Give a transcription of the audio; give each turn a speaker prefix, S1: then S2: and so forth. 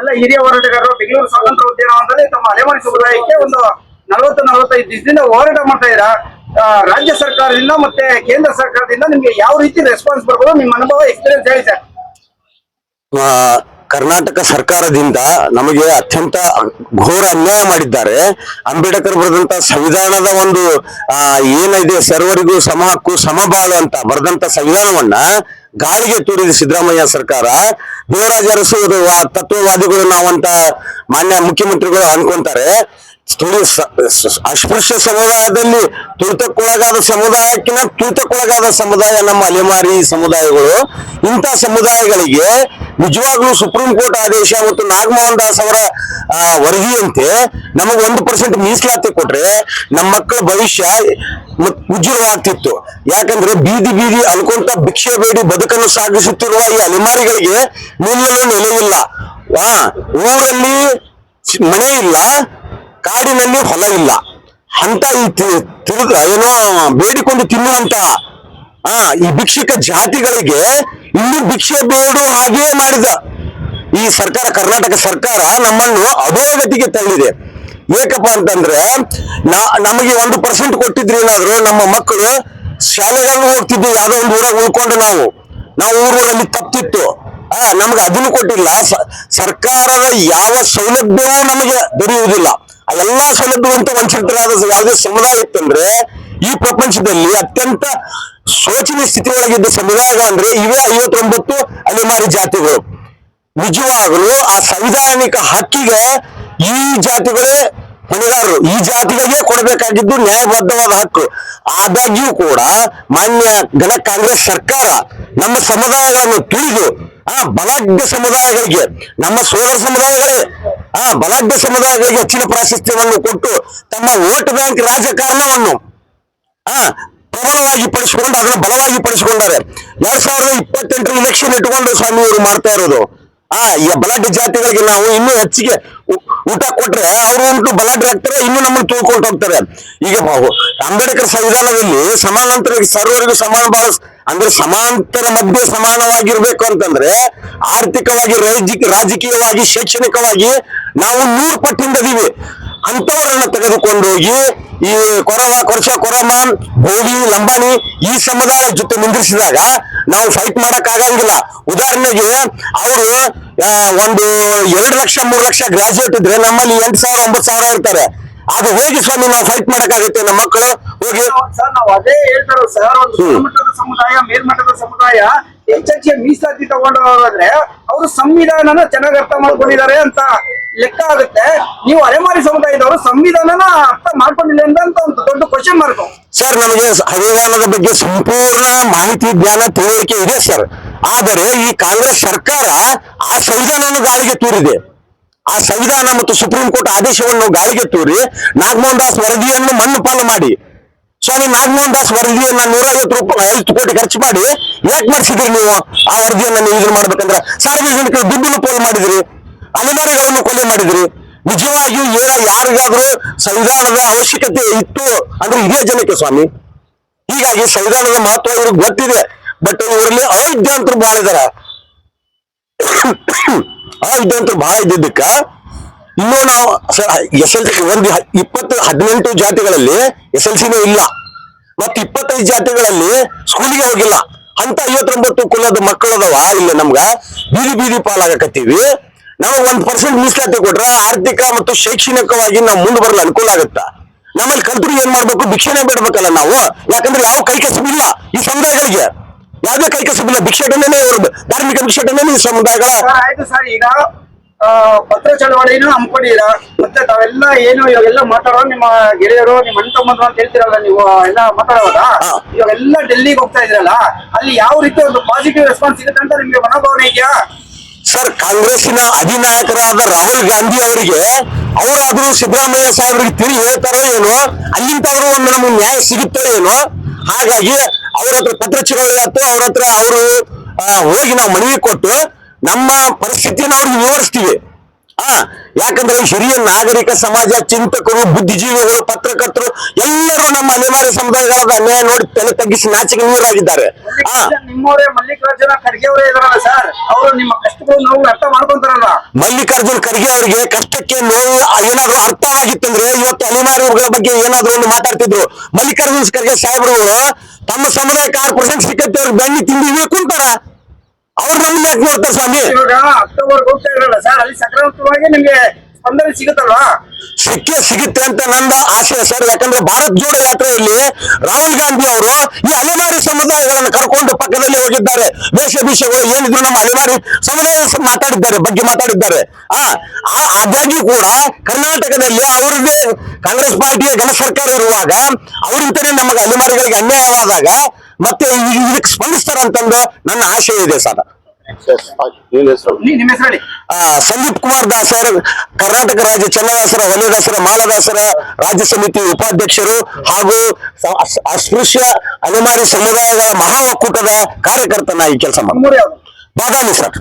S1: ಎಲ್ಲ ಹಿರಿಯ ಹೋರಾಟಗಾರರು ಬೆಂಗಳೂರು ಸ್ವಾತಂತ್ರ್ಯ ಉದ್ಯಾನವನದಲ್ಲಿ ತಮ್ಮ ಅಲೆಮಾರಿ ಸಮುದಾಯಕ್ಕೆ ಒಂದು ನಲವತ್ತು, ನಲವತ್ತೈದು ದಿವಸದಿಂದ ಹೋರಾಟ ಮಾಡ್ತಾ ಇದ್ದೀರಾ? ರಾಜ್ಯ ಸರ್ಕಾರದಿಂದ ಮತ್ತೆ ಕೇಂದ್ರ ಸರ್ಕಾರದಿಂದ ನಿಮ್ಗೆ ಯಾವ ರೀತಿ ರೆಸ್ಪಾನ್ಸ್ ಬರ್ಬೋದು? ನಿಮ್ಮ ಅನುಭವ ಎಕ್ಸ್ಪೀರಿಯನ್ಸ್ ಹೇಳಿ ಸರ್.
S2: ಕರ್ನಾಟಕ ಸರ್ಕಾರದಿಂದ ನಮಗೆ ಅತ್ಯಂತ ಘೋರ ಅನ್ಯಾಯ ಮಾಡಿದ್ದಾರೆ. ಅಂಬೇಡ್ಕರ್ ಬರೆದಂತ ಸಂವಿಧಾನದ ಒಂದು ಏನಿದೆ, ಸರ್ವರಿಗೂ ಸಮ ಹಕ್ಕು ಸಮಬಾಳು ಅಂತ ಬರೆದಂತ ಸಂವಿಧಾನವನ್ನ ಗಾಳಿಗೆ ತೂರಿದ ಸಿದ್ದರಾಮಯ್ಯ ಸರ್ಕಾರ, ದೇವರಾಜ ಅರಸು ತತ್ವವಾದಿಗಳು ನಾವಂತ ಮಾನ್ಯ ಮುಖ್ಯಮಂತ್ರಿಗಳು ಅನ್ಕೊಂತಾರೆ. ಅಸ್ಪೃಶ್ಯ ಸಮುದಾಯದಲ್ಲಿ ತುಳಿತಕ್ಕೊಳಗಾದ ಸಮುದಾಯಕ್ಕಿಂತ ತುಳಿತಕ್ಕೊಳಗಾದ ಸಮುದಾಯ ನಮ್ಮ ಅಲೆಮಾರಿ ಸಮುದಾಯಗಳು. ಇಂಥ ಸಮುದಾಯಗಳಿಗೆ ನಿಜವಾಗ್ಲೂ ಸುಪ್ರೀಂ ಕೋರ್ಟ್ ಆದೇಶ ಮತ್ತು ನಾಗಮೋಹನ್ ದಾಸ್ ಅವರ ವರದಿಯಂತೆ ನಮಗೆ ಒಂದು ಪರ್ಸೆಂಟ್ ಮೀಸಲಾತಿ ಕೊಟ್ರೆ ನಮ್ಮ ಮಕ್ಕಳ ಭವಿಷ್ಯ ಮತ್ ಉಜ್ವಲವಾಗ್ತಿತ್ತು. ಯಾಕಂದ್ರೆ ಬೀದಿ ಬೀದಿ ಅನ್ಕೊಂತ ಭಿಕ್ಷೆ ಬೇಡಿ ಬದುಕನ್ನು ಸಾಗಿಸುತ್ತಿರುವ ಈ ಅಲೆಮಾರಿಗಳಿಗೆ ನಿಲ್ಲಲು ಇಲ್ಲ. ವಾ ಊರಲ್ಲಿ ಮನೆ ಇಲ್ಲ, ಕಾಡಿನಲ್ಲಿ ಹೊಲ ಇಲ್ಲ. ಅಂತ ಈ ತಿರು ತಿರುಗ ಏನೋ ಬೇಡಿಕೊಂಡು ತಿನ್ನುವಂತ, ಆ, ಈ ಭಿಕ್ಷುಕ ಜಾತಿಗಳಿಗೆ ಇನ್ನೂ ಭಿಕ್ಷೆ ಬೇಡು ಹಾಗೇ ಮಾಡಿದ ಈ ಸರ್ಕಾರ, ಕರ್ನಾಟಕ ಸರ್ಕಾರ ನಮ್ಮನ್ನು ಅಧೋಗತಿಗೆ ತಳ್ಳಿದೆ. ಏಕಪ್ಪ ಅಂತಂದ್ರೆ ನಮಗೆ ಒಂದು ಪರ್ಸೆಂಟ್ ಕೊಟ್ಟಿದ್ರೆ ಏನಾದ್ರು, ನಮ್ಮ ಮಕ್ಕಳು ಶಾಲೆಗಳನ್ನು ಹೋಗ್ತಿದ್ವಿ, ಯಾವ್ದೋ ಒಂದು ಊರಾಗ ಉಳ್ಕೊಂಡು ನಾವು. ನಾವು ಊರಲ್ಲಿ ತಪ್ತಿತ್ತು ಆ, ನಮ್ಗೆ ಅದನ್ನು ಕೊಟ್ಟಿಲ್ಲ. ಸರ್ಕಾರದ ಯಾವ ಸೌಲಭ್ಯವೂ ನಮಗೆ ದೊರೆಯುವುದಿಲ್ಲ. ಎಲ್ಲಾ ಸೌಲಭ್ಯವಂತ ವಂಚಿತರಾದ ಯಾವುದೇ ಸಮುದಾಯ ಇತ್ತಂದ್ರೆ, ಈ ಪ್ರಪಂಚದಲ್ಲಿ ಅತ್ಯಂತ ಶೋಚನೀಯ ಸ್ಥಿತಿಯೊಳಗಿದ್ದ ಸಮುದಾಯಗಳಂದ್ರೆ ಇವೇ ಐವತ್ತೊಂಬತ್ತು ಅಲೆಮಾರಿ ಜಾತಿಗಳು. ನಿಜವಾಗಲೂ ಆ ಸಂವಿಧಾನಿಕ ಹಕ್ಕಿಗೆ ಈ ಜಾತಿಗಳೇ ಹೊಣೆಗಾರರು ಈ ಜಾತಿಗಳಿಗೆ ಕೊಡಬೇಕಾಗಿದ್ದು ನ್ಯಾಯಬದ್ಧವಾದ ಹಕ್ಕು. ಆದಾಗ್ಯೂ ಕೂಡ ಮಾನ್ಯ ಘನ ಕಾಂಗ್ರೆಸ್ ಸರ್ಕಾರ ನಮ್ಮ ಸಮುದಾಯಗಳನ್ನು ತುಳಿದು, ಆ ಬಲಾಢ್ಯ ಸಮುದಾಯಗಳಿಗೆ, ನಮ್ಮ ಸೋದರ ಸಮುದಾಯಗಳೇ, ಆ ಬಲಾಢ್ಯ ಸಮುದಾಯಗಳಿಗೆ ಹೆಚ್ಚಿನ ಪ್ರಾಶಸ್ತ್ಯವನ್ನು ಕೊಟ್ಟು ತಮ್ಮ ವೋಟ್ ಬ್ಯಾಂಕ್ ರಾಜಕಾರಣವನ್ನು, ಆ, ಪ್ರಬಲವಾಗಿ ಪಡಿಸಿಕೊಂಡು, ಅದನ್ನು ಬಲವಾಗಿ ಪಡಿಸಿಕೊಂಡಾರೆ. ಎರಡ್ ಸಾವಿರದ ಇಪ್ಪತ್ತೆಂಟರ ಇಲೆಕ್ಷನ್ ಇಟ್ಕೊಂಡು ಸ್ವಾಮಿ ಅವರು ಮಾಡ್ತಾ ಇರೋದು. ಆ ಬಲಾಢ್ಯ ಜಾತಿಗಳಿಗೆ ನಾವು ಇನ್ನೂ ಹೆಚ್ಚಿಗೆ ಊಟ ಕೊಟ್ರೆ ಅವರು ಉಂಟು ಬಲಾಢ್ಯ ಆಗ್ತಾರೆ, ಇನ್ನು ನಮ್ಮನ್ನು ತುಳ್ಕೊಂಡು ಹೋಗ್ತಾರೆ. ಈಗ ಅಂಬೇಡ್ಕರ್ ಸಂವಿಧಾನದಲ್ಲಿ ಸಮಾನಾಂತರ ಸರ್ವರಿಗೂ ಸಮಾನ ಭಾವ ಅಂದ್ರೆ ಸಮಾಂತರ ಮಧ್ಯೆ ಸಮಾನವಾಗಿರ್ಬೇಕು ಅಂತಂದ್ರೆ ಆರ್ಥಿಕವಾಗಿ ರಾಜಕೀಯ ರಾಜಕೀಯವಾಗಿ, ಶೈಕ್ಷಣಿಕವಾಗಿ ನಾವು ನೂರು ಪಟ್ಟಿಂದದೀವಿ ಅಂತವರನ್ನ ತೆಗೆದುಕೊಂಡು ಹೋಗಿ ಈ ಕೊರೋನಾ, ಕೊರಚ ಕೊರಮಾನ್ ಭೋಗಿ, ಲಂಬಾಣಿ ಈ ಸಮುದಾಯ ಜೊತೆ ಮುಂದಿರಿಸಿದಾಗ ನಾವು ಫೈಟ್ ಮಾಡಕ್ ಆಗಂಗಿಲ್ಲ ಉದಾಹರಣೆಗೆ ಅವರು ಒಂದು ಎರಡು ಲಕ್ಷ ಮೂರು ಲಕ್ಷ ಗ್ರಾಜುಯೇಟ್ ಇದ್ರೆ ನಮ್ಮಲ್ಲಿ ಎಂಟು ಸಾವಿರ ಒಂಬತ್ತು ಸಾವಿರ ಇರ್ತಾರೆ. ಅದು ಹೇಗೆ ಸ್ವಾಮಿ ನಾವು ಫೈಟ್ ಮಾಡಕ್ಕಾಗುತ್ತೆ ನಮ್ಮ ಮಕ್ಕಳು ಹೋಗಿ
S1: ಸರ್ ನಾವು ಅದೇ ಹೇಳ್ತಾರೋ ಸರ್ ಒಂದು. ಸಮುದಾಯ ಮೇಲ್ಮಟ್ಟದ ಸಮುದಾಯ ಹೆಚ್ಚೆಚ್ಚಿಗೆ ಮೀಸಲಾತಿ ತಗೊಂಡ್ರೆ ಅವರು ಸಂವಿಧಾನನ ಚೆನ್ನಾಗಿ ಅರ್ಥ ಮಾಡ್ಕೊಂಡಿದ್ದಾರೆ ಅಂತ ಲೆಕ್ಕ ಆಗುತ್ತೆ. ನೀವು ಅಲೆಮಾರಿ ಸಮುದಾಯದವರು ಸಂವಿಧಾನನ ಅರ್ಥ ಮಾಡ್ಕೊಂಡಿಲ್ಲ ಅಂತ ಅಂತ ಒಂದು ದೊಡ್ಡ ಕ್ವಶನ್ ಮಾರ್ಕ್
S2: ಸರ್ ನಮಗೆ ಸಂವಿಧಾನದ ಬಗ್ಗೆ ಸಂಪೂರ್ಣ ಮಾಹಿತಿ ಜ್ಞಾನ ತಿಳುವಳಿಕೆ ಇದೆ ಸರ್. ಆದರೆ ಈ ಕಾಂಗ್ರೆಸ್ ಸರ್ಕಾರ ಆ ಸಂವಿಧಾನವನ್ನು ಗಾಳಿಗೆ ತೂರಿದೆ. ಆ ಸಂವಿಧಾನ ಮತ್ತು ಸುಪ್ರೀಂ ಕೋರ್ಟ್ ಆದೇಶವನ್ನು ಗಾಳಿಗೆ ತೂರಿ ನಾಗಮೋಹನ್ ದಾಸ್ ವರದಿಯನ್ನು ಮಣ್ಣು ಪಾಲು ಮಾಡಿ. ಸ್ವಾಮಿ ನಾಗಮೋಹನ್ ದಾಸ್ ವರದಿಯನ್ನ ನೂರೈವತ್ತು ರೂಪಾಯಿ ಐವತ್ತು ಕೋಟಿ ಖರ್ಚು ಮಾಡಿ ಯಾಕೆ ಮಾಡಿಸಿದ್ರಿ ನೀವು ಆ ವರದಿಯನ್ನ ನೀವು ಇದನ್ನ ಮಾಡ್ಬೇಕಂದ್ರೆ? ಸಾರ್ವಜನಿಕರ ದುಡ್ಡನ್ನು ಪೋಲ್ ಮಾಡಿದ್ರಿ, ಅಲೆಮಾರಿಗಳನ್ನು ಕೊಲೆ ಮಾಡಿದ್ರಿ. ನಿಜವಾಗಿಯೂ ಏನ ಯಾರಿಗಾದ್ರೂ ಸಂವಿಧಾನದ ಅವಶ್ಯಕತೆ ಇತ್ತು ಅಂದ್ರೆ ಇದೇ ಜನಕ್ಕೆ ಸ್ವಾಮಿ. ಹೀಗಾಗಿ ಸಂವಿಧಾನದ ಮಹತ್ವ ಇವ್ರಿಗೆ ಗೊತ್ತಿದೆ. ಬಟ್ ಇವರಲ್ಲಿ ಅವಿದ್ಯಾಂತರು ಬಹಳ ಇದಾರ. ಅವಿದ್ಯಾಂತರು ಬಹಳ ಇದ್ದಿದ್ದಕ್ಕ ಇನ್ನೂ ನಾವು ಎಸ್ ಎಲ್ ಸಿ ಒಂದು ಇಪ್ಪತ್ತು, ಹದಿನೆಂಟು ಜಾತಿಗಳಲ್ಲಿ ಎಸ್ ಎಲ್ ಸಿನೂ ಇಲ್ಲ. ಮತ್ತೆ ಇಪ್ಪತ್ತೈದು ಜಾತಿಗಳಲ್ಲಿ ಸ್ಕೂಲಿಗೆ ಹೋಗಿಲ್ಲ. ಅಂತ ಐವತ್ತೊಂಬತ್ತು ಕುಲದ ಮಕ್ಕಳದವ ಇಲ್ಲ ನಮ್ಗ. ಬೀದಿ ಬೀದಿ ಪಾಲಾಗಕತ್ತೀವಿ. ನಾವು ಒಂದ್ ಪರ್ಸೆಂಟ್ ಮೀಸಲಾತಿ ಕೊಟ್ರ ಆರ್ಥಿಕ ಮತ್ತು ಶೈಕ್ಷಣಿಕವಾಗಿ ನಾವು ಮುಂದೆ ಬರಲು ಅನುಕೂಲ ಆಗುತ್ತ? ನಮ್ಮಲ್ಲಿ ಕಲ್ತರು ಏನ್ ಮಾಡ್ಬೇಕು? ಭಿಕ್ಷೆನೆ ಬಿಡ್ಬೇಕಲ್ಲ ನಾವು. ಯಾಕಂದ್ರೆ ಯಾವ ಕೈ ಕಸಬಿಲ್ಲ ಈ ಸಮುದಾಯಗಳಿಗೆ. ಯಾವುದೇ ಕೈ ಕಸಬಿಲ್ಲ ಭಿಕ್ಷಾಟನೆ ಇರೋದು ಧಾರ್ಮಿಕ ಭಿಕ್ಷಾಟನೆ ಈ ಸಮುದಾಯಗಳ
S1: ಸರ್ ಆಯ್ತು ಸರ್ ಈಗ ಪತ್ರ ಚಳವಳಿನೂ ಹಮ್ಮಿಕೊಂಡಿರ ಮತ್ತೆ ತಾವೆಲ್ಲ ಏನು ಇವಾಗೆಲ್ಲ ಮಾತಾಡೋ ನಿಮ್ಮ ಗೆಳೆಯರು ನಿಮ್ಮ ಅಣ್ಣ ತಮ್ಮಂದ್ರು ಅಂತ ಹೇಳ್ತಿರಲ್ಲ ನೀವು ಎಲ್ಲ ಮಾತಾಡೋದ ಇವಾಗೆಲ್ಲ ಡೆಲ್ಲಿಗೆ ಹೋಗ್ತಾ ಇದ್ರಲ್ಲ ಅಲ್ಲಿ ಯಾವ ರೀತಿ ಒಂದು ಪಾಸಿಟಿವ್ ರೆಸ್ಪಾನ್ಸ್ ಸಿಗುತ್ತೆ ಅಂತ ನಿಮ್ಗೆ ಮನೋಭಾವನೆ ಇದೆಯಾ?
S2: ಸರ್ ಕಾಂಗ್ರೆಸ್ಸಿನ ಅಧಿನಾಯಕರಾದ ರಾಹುಲ್ ಗಾಂಧಿ ಅವರಿಗೆ ಅವರಾದ್ರೂ ಸಿದ್ದರಾಮಯ್ಯ ಸಾಹೇಬರಿಗೆ ತಿಳಿ ಹೇಳ್ತಾರೋ ಏನೋ ಅಲ್ಲಿಂತಾದ್ರೂ ಒಂದು ನಮಗೆ ನ್ಯಾಯ ಸಿಗುತ್ತೋ ಏನೋ ಹಾಗಾಗಿ ಅವ್ರ ಹತ್ರ ಪತ್ರ ಚುನಾವಣೆ ಅವ್ರ ಅವರು ಹೋಗಿ ನಾವು ಮನವಿ ಕೊಟ್ಟು ನಮ್ಮ ಪರಿಸ್ಥಿತಿಯನ್ನು ಅವ್ರಿಗೆ ವಿವರಿಸ್ತೀವಿ. ಆ ಯಾಕಂದ್ರೆ ಹಿರಿಯ ನಾಗರಿಕ ಸಮಾಜ ಚಿಂತಕರು ಬುದ್ಧಿಜೀವಿಗಳು ಪತ್ರಕರ್ತರು ಎಲ್ಲರೂ ನಮ್ಮ ಅಲೆಮಾರಿ ಸಮುದಾಯಗಳಾದ ಅನ್ಯಾಯ ನೋಡಿ ತಲೆ ತಗ್ಗಿಸಿ ನಾಚಿಕೆ ನೀರಾಗಿದ್ದಾರೆ.
S1: ನಿಮ್ಮವರೇ ಮಲ್ಲಿಕಾರ್ಜುನ ಖರ್ಗೆ ಅವರೇ ಇದಾರಲ್ಲ ಸರ್? ಅವರು ನಿಮ್ಮ ಕಷ್ಟಗಳು ನೋವು ಅರ್ಥ ಮಾಡ್ಕೊಂತಾರಲ್ಲ?
S2: ಮಲ್ಲಿಕಾರ್ಜುನ್ ಖರ್ಗೆ ಅವರಿಗೆ ಕಷ್ಟಕ್ಕೆ ನೋವು ಏನಾದ್ರು ಅರ್ಥವಾಗಿತ್ತಂದ್ರೆ ಇವತ್ತು ಅಲೆಮಾರಿಗಳ ಬಗ್ಗೆ ಏನಾದ್ರು ಒಂದು ಮಾತಾಡ್ತಿದ್ರು. ಮಲ್ಲಿಕಾರ್ಜುನ್ ಖರ್ಗೆ ಸಾಹೇಬ್ರು ತಮ್ಮ ಸಮುದಾಯ ಕಾರ್ಪೊರೇಷನ್ ಸಿಕ್ಕತ್ತೆ ಅವ್ರಿಗೆ ಬೆಣ್ಣಿ ತಿಂಡಿ ಕುಂತಾರ. ಅವ್ರು ನಮ್ಮನ್ನ ಯಾಕೆ ನೋಡ್ತಾರೆ ಸ್ವಾಮಿ
S1: ಇವಾಗ ಅಕ್ಟೋಬರ್ ಹೋಗ್ತಾ ಇರಲ್ಲ ಸರ್ ಅಲ್ಲಿ ಸಕಾರಾತ್ಮಕವಾಗಿ ನಿಮ್ಗೆ ಸ್ಪಂದನೆ ಸಿಗುತ್ತಲ್ವಾ?
S2: ಸಿಕ್ಕೇ ಸಿಗುತ್ತೆ ಅಂತ ನನ್ನ ಆಶಯ ಸರ್. ಯಾಕಂದ್ರೆ ಭಾರತ್ ಜೋಡೋ ಯಾತ್ರೆಯಲ್ಲಿ ರಾಹುಲ್ ಗಾಂಧಿ ಅವರು ಈ ಅಲೆಮಾರಿ ಸಮುದಾಯಗಳನ್ನು ಕರ್ಕೊಂಡು ಪಕ್ಕದಲ್ಲಿ ಹೋಗಿದ್ದಾರೆ. ವೇಷ ವಿಷಯಗಳು ಏನಿದ್ರು ನಮ್ಮ ಅಲೆಮಾರಿ ಸಮುದಾಯ ಮಾತಾಡಿದ್ದಾರೆ, ಬಗ್ಗೆ ಮಾತಾಡಿದ್ದಾರೆ. ಆ ಆದಾಗ್ಯೂ ಕೂಡ ಕರ್ನಾಟಕದಲ್ಲಿ ಅವರದೇ ಕಾಂಗ್ರೆಸ್ ಪಾರ್ಟಿಯ ಗಣ ಸರ್ಕಾರ ಇರುವಾಗ ಅವರಿಂದಲೇ ನಮಗೆ ಅಲೆಮಾರಿಗಳಿಗೆ ಅನ್ಯಾಯವಾದಾಗ ಮತ್ತೆ ಇದಕ್ಕೆ ಸ್ಪಂದಿಸ್ತಾರ ಅಂತಂದು ನನ್ನ ಆಶಯ ಇದೆ ಸರ್.
S1: ನೀ- ನಿಮ್ಮ ಹೆಸರು ಹೇಳಿ?
S2: ಆ, ಸಂದೀಪ್ ಕುಮಾರ್ ದಾಸರ್ ಕರ್ನಾಟಕ ರಾಜ್ಯ ಚನ್ನದಾಸರ ವಲಯದಾಸರ ಮಾಲದಾಸರ ರಾಜ್ಯ ಸಮಿತಿ ಉಪಾಧ್ಯಕ್ಷರು ಹಾಗೂ ಅಸ್ಪೃಶ್ಯ ಅಲೆಮಾರಿ ಸಮುದಾಯಗಳ ಮಹಾ ಒಕ್ಕೂಟದ ಕಾರ್ಯಕರ್ತನ ಈ ಕೆಲಸ ಮಾಡಿ ಬಾದಾಮಿ ಸರ್